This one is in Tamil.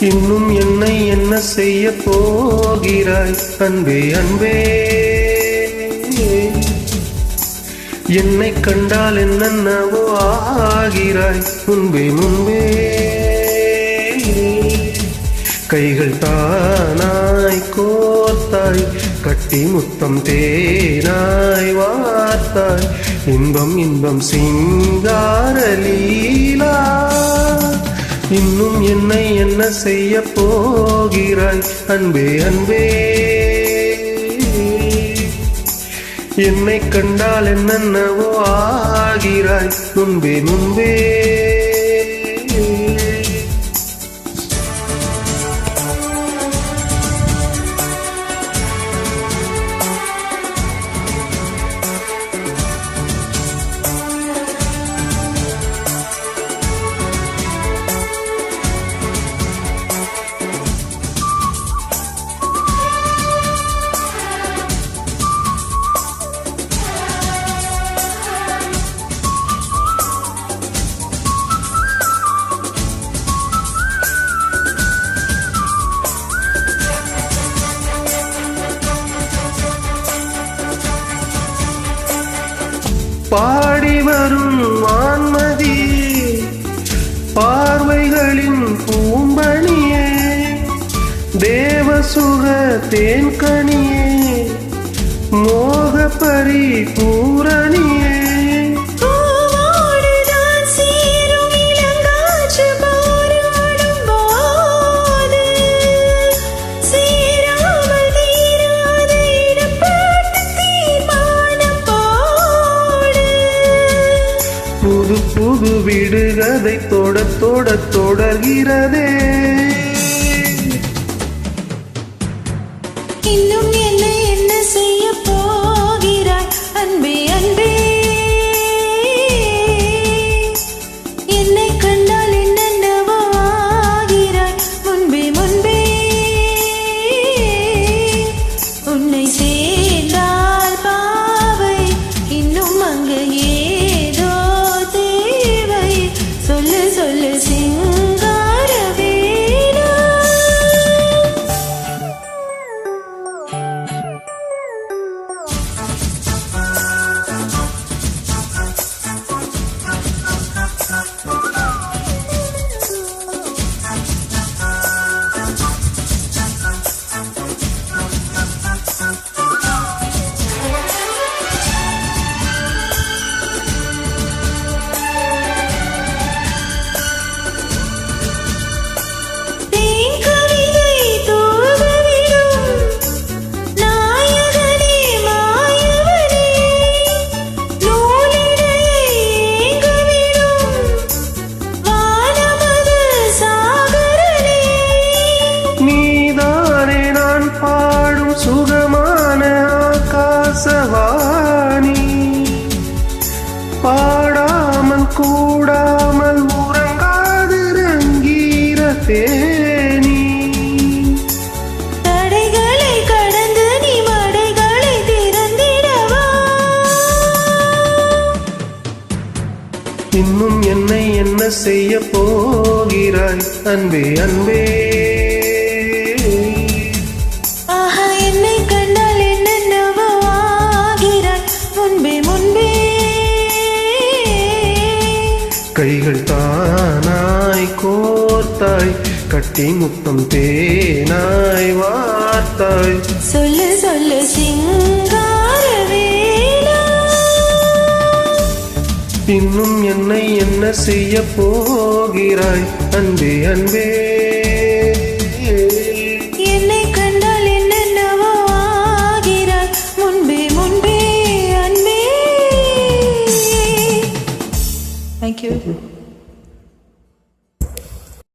இன்னும் என்னை என்ன செய்ய போகிறாய்? அன்பே அன்பே. என்னை கண்டால் என்னென்னவோ ஆகிறாய்? முன்பே முன்பே. கைகள் தானாய் கோத்தாய் கட்டி முத்தம் தேனாய் வார்த்தாய் இன்பம் இன்பம் சிங்கார லீலா. இன்னும் என்னை என்ன செய்ய போகிறாய்? அன்பே அன்பே. என்னை கண்டால் என்னென்னவோ ஆகிறாய்? முன்பே முன்பே. பாடி வரும் வான்மதி பார்வைகளின் பூம்பணியே தேவசுக தேன்கனியே மோகப்பரி பூ தூங்கு விடுகதை தொட தொட தொடர்கிறதே. இன்னும் என்ன என்ன செய்ய போகிறாய்? அன்பே அன்பே. என்னை கண்டால் என்னென்னவோ ஆகிறாய்? முன்பே முன்பே. உன்னை சேர்ந்தால் சுகமான ஆகாசவாணி. பாடாமல் கூடாமல் உறங்காது ரங்கீர தேனி. தடைகளை கடந்து நீ மடைகளை திறந்திடவா? இன்னும் என்னை என்ன செய்ய போகிறாய்? அன்பே அன்பே. கைகள் தானாய் கோர்த்தாய் கட்டி முத்தம் தேனாய் வார்த்தாய். சொல்லு சொல்லு இன்னும் என்னை என்ன செய்ய போகிறாய்? அன்பே அன்பே. mesmo.